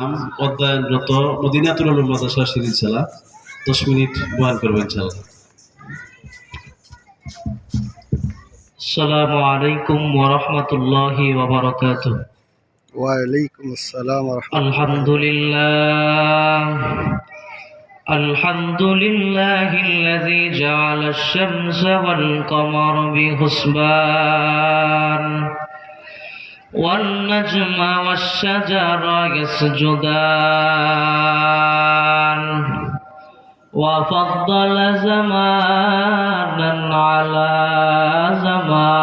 নাম অধ্যয়নরত মদিনাতুল উলুম মাদ্রাসা সিরিজশালা দশ মিনিট বয়ান করবেন ইনশাআল্লাহ السلام عليكم ورحمة الله وبركاته وعليكم السلام ورحمة الحمد لله الحمد لله الذي جعل الشمس والقمر بحسبان والنجم والشجر يسجدان. وفضل زمانا على زمان.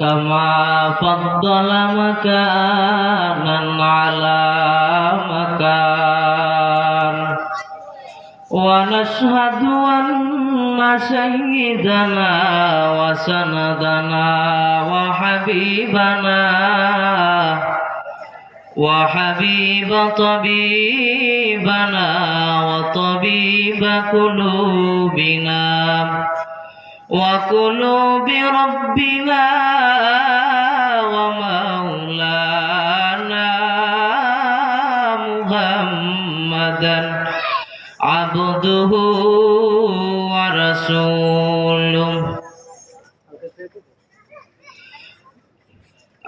كما فضل مكانا على مكان. ونشهد أن سيدنا وسندنا وحبيبنا وحبيب طبيبنا وطبيب قلوبنا وقلوب ربنا ومولانا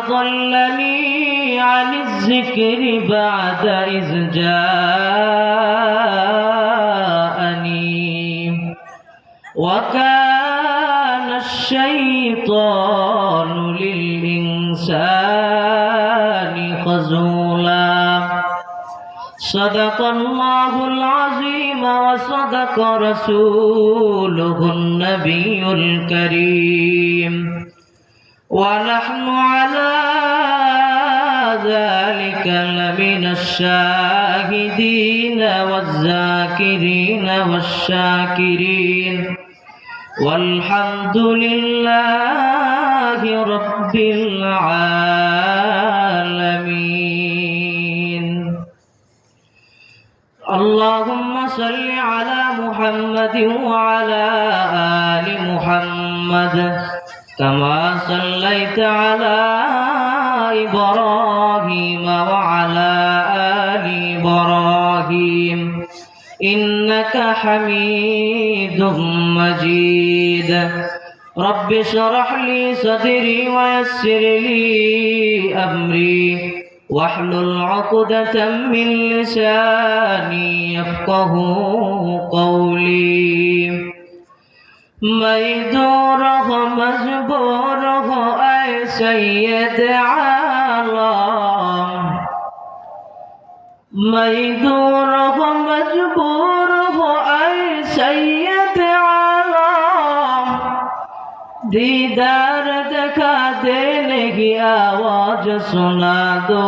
أضلني عن الذكر بعد إذ جاءني. وكان الشيطان للإنسان خذولا. صدق الله العظيم وصدق رسوله النبي الكريم. ونحن على ذلك لمن الشاهدين والذاكرين والشاكرين. والحمد لله رب العالمين. اللهم صل على محمد وعلى آل محمد. كما صليت على إبراهيم وعلى آل إبراهيم. إنك حميد مجيد. رب اشرح لي صدري ويسر لي أمري. واحلل عقدة من لساني يفقه قولي. مجدور ہو مجبور ہو اے سید عالم مجدور ہو مجبور ہو اے سید عالم دیدار دکھا دینے کی آواز سنا دو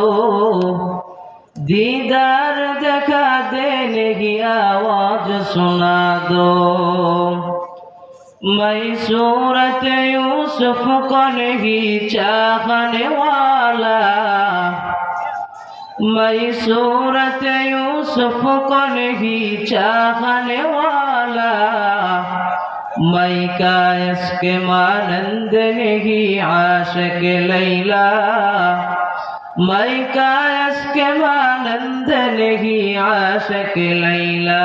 دیدار دکھا دینے کی آواز سنا دو मई सूरत यूसुफ को नहीं चाहने वाला। मई सूरत यूसुफ को नहीं चाहने वाला। मई का इसके मानंद नहीं के लैला। मई का इसके मानंद नहीं के लैला।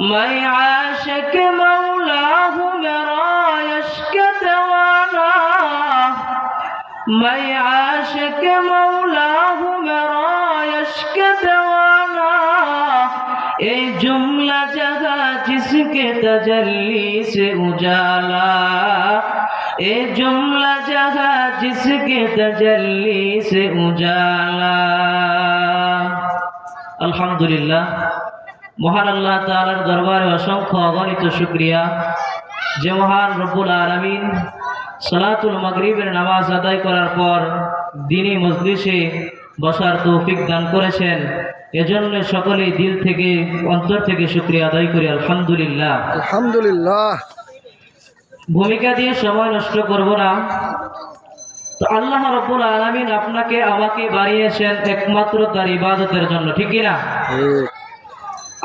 मई आश के मा من عاشك مولاه برايشك دوانا এই জুমলা জাগা জিসকে তজল্লি সে উজালা। এই জুমলা জাগা জিসকে তজল্লি সে উজালা। আলহামদুলিল্লাহ, মহান আল্লাহ তালার দরবারে অসংখ্য অগণিত শুক্রিয়া। যে মহান রবুল আলমিন সালাতুল মগরীবের নামাজ আদায় করার পর দিনই মজলিসে বসার তৌফিক দান করেছেন। এজন্য সকলেই দিল থেকে অন্তর থেকে শুক্রিয়া আদায় করি আলহামদুলিল্লাহ। আলহামদুলিল্লাহ। ভূমিকা দিয়ে সময় নষ্ট করব না। তো আল্লাহ রব্বুল আলমিন আপনাকে আমাকে বাড়িয়েছেন একমাত্র তার ইবাদতের জন্য ঠিক না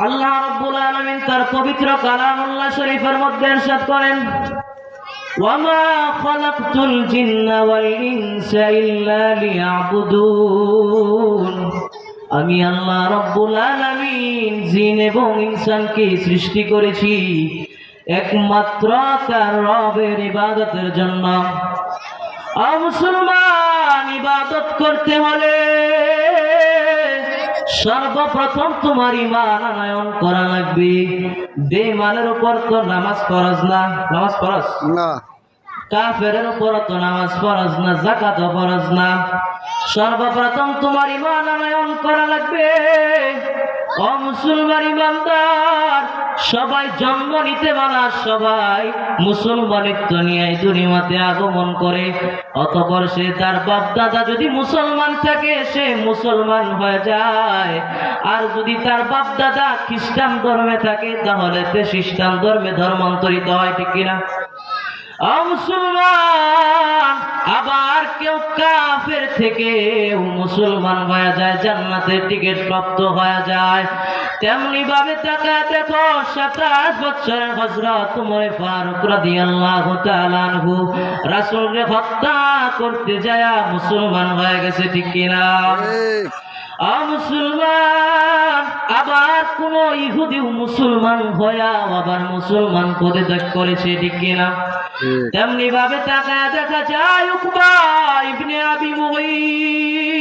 আল্লাহ রব্বুল আলমিন তার পবিত্র কালামুল্লাহ শরীফের মধ্যে এরশাদ করেন। খালাকতুল জিন্না ওয়াল ইনসা ইল্লা লিয়াবুদুন আমি আল্লাহ রব্বুল আলামিন জিন এবং ইনসানকে সৃষ্টি করেছি একমাত্র তার রবের ইবাদতের জন্য। মুসলমান, ইবাদত করতে হলে সর্বপ্রথম তোমার ইমান আনয়ন করা লাগবে। বেমানের উপর তো নামাজ ফরজ না নামাজ ফরজ? না। কাফেরের উপর তো নামাজ ফরজ না জাকাত ফরজ না। সর্বপ্রথম তোমার ইমান আনায়ন করা লাগবে। ও মুসলমান ইমানদার, সবাই জন্ম নিতে বানা সবাই মুসলমানিত্ব নিয়ে এই দুনিয়াতে আগমন করে। অতপর সে তার বাপ দাদা যদি মুসলমান থাকে, সে মুসলমান হয়ে যায়। আর যদি তার বাপ দাদা খ্রিস্টান ধর্মে থাকে, তাহলে সে খ্রিস্টান ধর্মে ধর্মান্তরিত হয়, ঠিক কিনা? মুসলমান আবার কেউ কাফের থেকে মুসলমান হয়ে যায় জান্নাতের টিকিট প্রাপ্ত হয়ে যায়। তেমনি ভাবে তাকা দেখো সাতাশ বছরের হজরত তোমার ফারুক রাদিয়াল্লাহু তাআলা আনহু রাসূলকে হত্যা করতে যায় মুসলমান হয়ে গেছে ঠিক কিনা? মুসলমান আবার কোন ইহুদি মুসলমান হয়া আবার মুসলমান পদে ত্যাগ করেছে ঠিক কিনা? তেমনি ভাবে তাকায় দেখা যায় উকবা ইবনে আবি মুগীত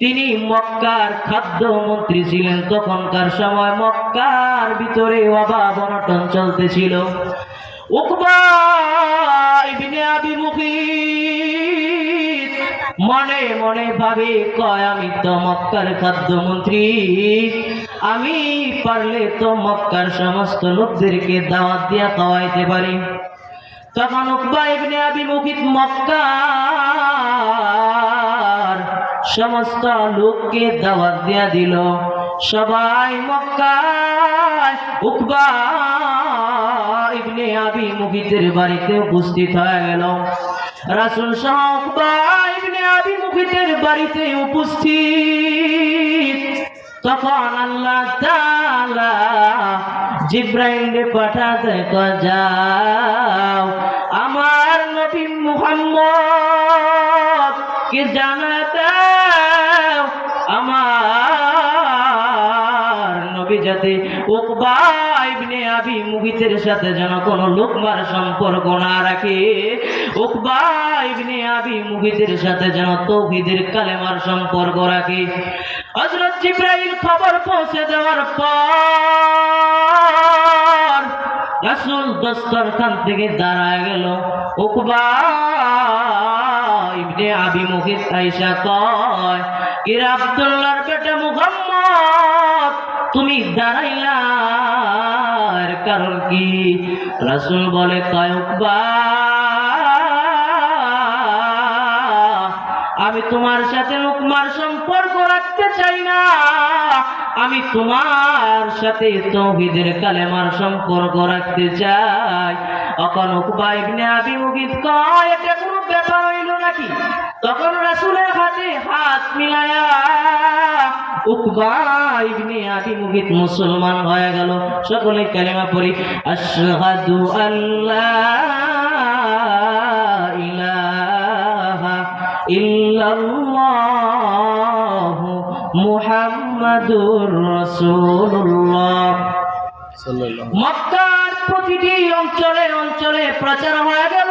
তিনি মক্কার খাদ্য মন্ত্রী ছিলেন। তখনকার সময় মক্কার ভিতরে অভাব অনটন চলতেছিল। উকবা ইবনে আবি মুগীত মনে মনে ভাবে, কয়, আমি তো মক্কার খাদ্যমন্ত্রী। আমি পারলে তো মক্কার সমস্ত লোকদেরকে দাওয়াত দিয়া খাওয়াইতে পারি। তখন উকবা আবি মুকিত মক্কার সমস্ত লোককে দাওয়াত দিয়া দিল। সবাই মক্কায় উকবা ইবনে আবি মুকিতের বাড়িতে উপস্থিত হয়ে গেল। রাসূল মুকিতের বাড়িতে উপস্থিত। তখন আল্লাহ তালা জিব্রাইলে পাঠাতে যাও, আমার নবী মুহাম্মদ কে জানাতে উকবা ইবনে আবি মুগিতের সাথে যেন কোনো লোকমার সম্পর্ক না রাখে। ইবনে আবি মুগিতের সাথে যেন তৌহিদের কালেমার সম্পর্ক রাখে। হযরত জিব্রাইল খবর পৌঁছে দেওয়ার পর রাসূল দস্তরখান থেকে দাঁড়ায় গেল। উকবা ইবনে আবি মুগিত আয়েশা কয় কিরে আব্দুল্লাহর বেটা মুহাম্মদ তুমি দাঁড়াইলা এর কারণ কি? রাসূল বলে কয় আমি তোমার সাথে লোকমার সম্পর্ক রাখতে চাই না। আমি তোমার সাথে তৌহিদের কালেমার সম্পর্ক রাখতে চাই। তখন উকবা ইবনে আবি মুগিত কয়, এটা কোনো ব্যাপার হইল তখন রাসূলের হাতে হাত মিলায়া উকবা ইবনে আবি মুগিত মুসলমান হয়ে গেল। সকলে কালেমা পড়ি আশহাদু আল্লাহ ইলাহা ইল্লাল্লাহ মুহাম্মাদুর রাসূলুল্লাহ। মক্কার প্রতিটি অঞ্চলে অঞ্চলে প্রচার হয়ে গেল।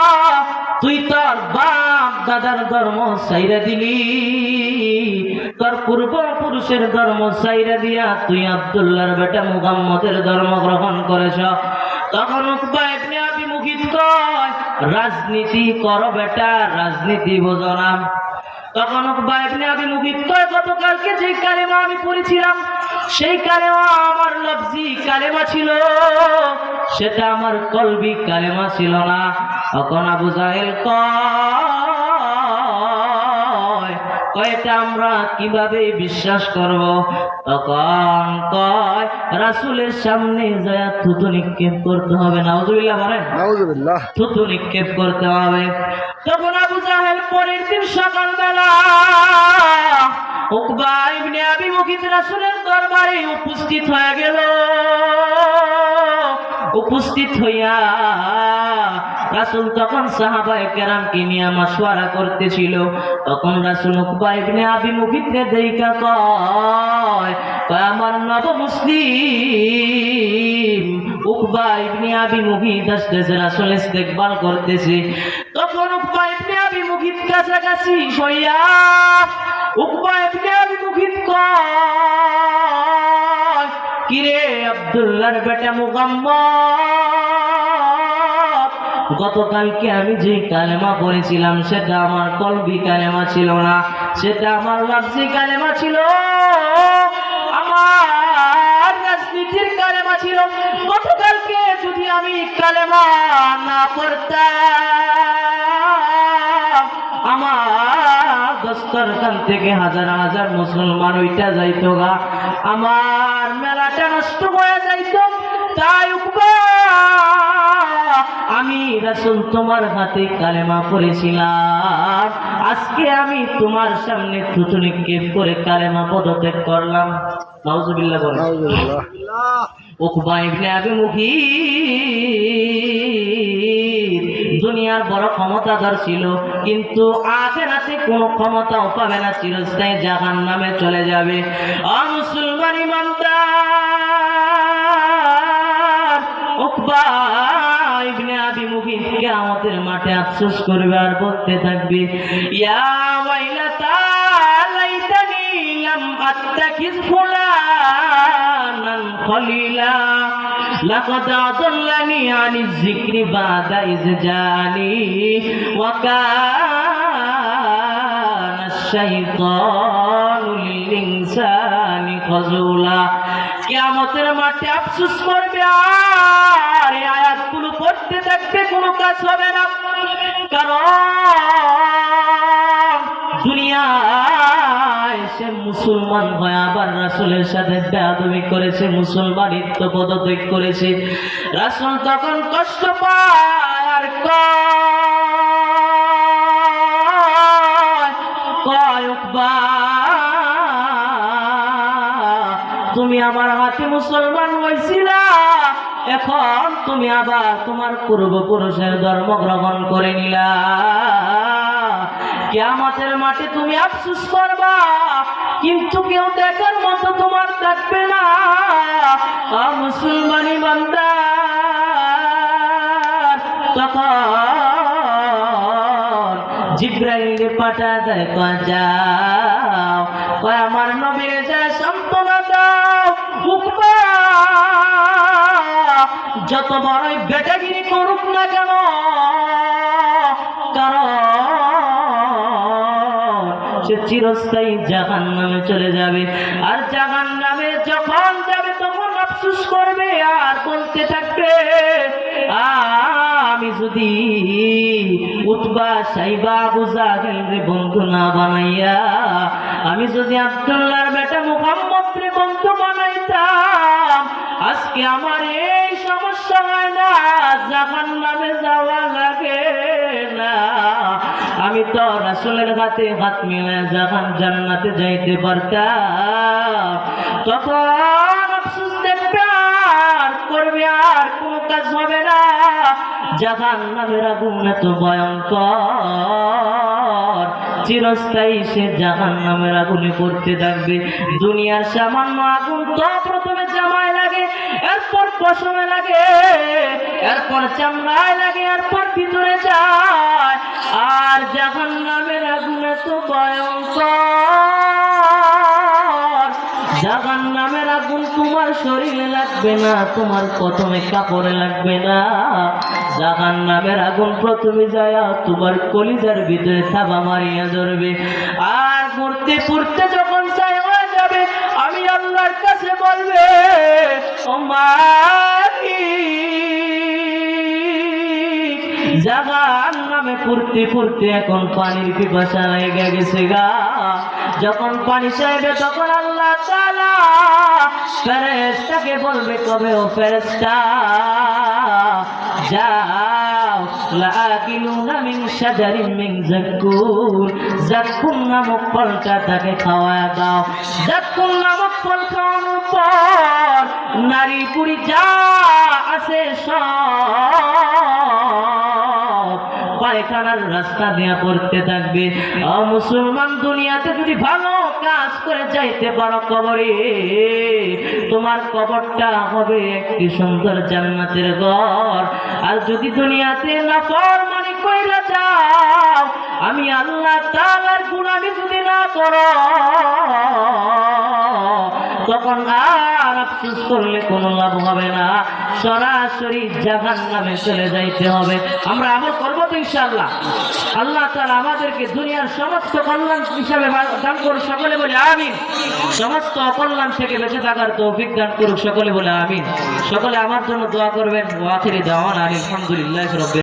তুই তোর বাপ দাদার ধর্ম সাইরা দিলি। তোর পূর্ব পুরুষের ধর্ম সাইরা দিয়া তুই আব্দুল্লাহর বেটা মুহাম্মদের ধর্ম গ্রহণ করেছ। তখন মুগিত কয়, রাজনীতি কর বেটা, রাজনীতি বোঝো না। তখন মুগিত কয়, গতকালকে যে কালেমা আমি পড়েছিলাম, সেই কালেমা আমার লফজি কালেমা ছিল, সেটা আমার কলবি কালেমা ছিল না। তখন আবু জাহেল কয়টা আমরা কীভাবে বিশ্বাস করব? তখন কয় রাসূলের সামনে যায় থুতু নিক্ষেপ করতে হবে। নাউজুবিল্লাহ বলেন। থুতু নিক্ষেপ করতে হবে। তখন আবু জাহেল পরের দিন সকালবেলা উকবা ইবনে আবি মুকিত রাসূলের দরবারে উপস্থিত হয়ে গেল। উপস্থিত হইয়া রাসূল তখন সাহাবায়ে কেরামকে নিয়ে মাসওয়ারা করতেছিল। তখন রাসূল উকবা ইবনে আবি মুকিতকে দেইকা কয় আমার নব মুসলিম উকবা ইবনে আবি মুহিত আসতেছে, রাসূল করতেছে। তখন উকবা ইবনে আবি কাছাকাছি হইয়া উকবা ইবনে আবি কয় কিরে আব্দুল্লাহর বেটা মুহাম্মদ গতকালকে আমি যে কালেমা পড়েছিলাম, সেটা আমার কলবি কালেমা ছিল না, সেটা আমার লাফজি কালেমা ছিল, আমার রাজনীতির কালেমা ছিল। গতকালকে যদি আমি কালেমা না পড়তাম, আমার দস্তরখান থেকে হাজার হাজার মুসলমান ওইটা যাইতো গা। আমার মেলাটা নষ্ট হয়ে যাইতো তাই আমি রাসূল তোমার হাতে কালেমা পড়েছিলাম। আজকে আমি তোমার সামনে থুতু নিক্ষেপ করে কালেমা পদত্যাগ করলাম। নাউজুবিল্লাহ বলেন। উকবা ইবনে আবি মুহিত। দুনিয়ার বড় ক্ষমতাধর ছিল, কিন্তু আখেরাতে কোনো ক্ষমতাও পাবে না, চিরস্থায়ী জাহান নামে চলে যাবে। মুসলমান ইমানদার, উকবা ইবনে আবি মুহিত কিয়ামতের মাঠে আফসোস করবে আর বলতে থাকবে, ইয়া ওয়াইলাতা লাইতানি খলিলা। لقد أضلني عن الذكر بعد إذ جاني وكان الشيطان للإنسان خذولا কিয়ামতের মাঠে আফসোস করবে আর এই আয়াতগুলো পড়তে থাকবে কোনো কাজ হবে না কারণ দুনিয়ায় সে মুসলমান হয়ে আবার রাসূলের সাথে বেয়াদবি করেছে মুসলমানিত্ব পদত্যাগ করেছে। রাসূল তখন কষ্ট পায় আর তুমি আমার হাতে মুসলমান হয়েছিলা এখন তুমি আবার তোমার পূর্বপুরুষের ধর্ম গ্রহণ করে নিলা। কিয়ামতের মাঠে তুমি আফসোস করবা কিন্তু কেউ দেখার মতো তোমার থাকবে না। মুসলমানি তখন জিব্রাইল পাঠা দেয় যাও, কয় আমার নবীর যা সান্ত্বনা দাও যত বড়ই বেটাগিরি করুক না কেন, কারণ সে চিরস্থায়ী জাহান নামে চলে যাবে। আর জাহান নামে যখন যাবে, তখন আফসুস করবে, আর বলতে থাকবে, আমি যদি উঠবা সাইবা বুঝা রে বন্ধু না বানাইয়া, আমি যদি আব্দুল্লাহর বেটা মুহাম্মদ রে বন্ধু বানাইতাম, আজকে আমার এই সমস্যা হয় না জাহান নামে যাওয়া লাগে না। আমি তো রাসুলের হাতে হাত মিলে যখন জান্নাতে যাইতে পারতাম। তখন আফসুস দেখবে করবে আর কোনো কাজ হবে না। জাহান নামের আগুন এত ভয়ঙ্কর। চিরস্থায়ী সে জাহান নামের আগুনে পড়তে থাকবে। দুনিয়ার সামান্য আগুন তো প্রথমে জামায় লাগে, এরপর পশমে লাগে, এরপর চামড়ায় লাগে, এরপর ভিতরে যায়। আর জাহান নামের আগুনে তো ভয়ঙ্কর। জাহান নামের আগুন তোমার শরীরে লাগবে না, তোমার প্রথমে কাপড়ে লাগবে না। জাহান নামের আগুন প্রথমে যায় তোমার কলিজার ভিতরে থাবা মারিয়া ধরবে। আর পড়তে পড়তে যখন চাই হয়ে যাবে, আমি আল্লাহর কাছে বলবে, ও জাগান নামে ফুরতে ফুরতে এখন পানির পিপাসা লেগে গেছে গা। যখন পানি চাইবে তখন আল্লাহ তাআলা ফেরেশতাকে বলবে কবে ও ফেরেশতা, যাও। লাকিলুনা মিন শাজারিন মিন জাক্কুর জাক্কুর নামক ফলটা তাকে খাওয়ায় দাও। জাক্কুর নামক ফল খাওয়ানোর পর নারী পুরি যা আছে সব। পায়খানার রাস্তা দিয়া পড়তে থাকবে। মুসলমান, দুনিয়াতে যদি ভালো কাজ করে যাইতে পারো কবরে, তোমার কবরটা হবে একটি সুন্দর জান্নাতের ঘর। আর যদি দুনিয়াতে নাফরমানি কইরা যাও, আমি আল্লাহ তাআলার গুনাহ যদি না করো, তখন আর আফসোস করলে কোনো লাভ হবে না। সরাসরি জাহান নামে চলে যাইতে হবে। আমরা আমল তো আল্লাহ তাআলা আমাদেরকে দুনিয়ার সমস্ত কল্যাণ হিসাবে দান করুক সকলে বলে আমিন। সমস্ত অকল্যাণ থেকে বেঁচে থাকার তৌফিক করুক সকলে বলে আমিন। সকলে আমার জন্য দোয়া করবেন। ওয়াখিরি আলহামদুলিল্লাহ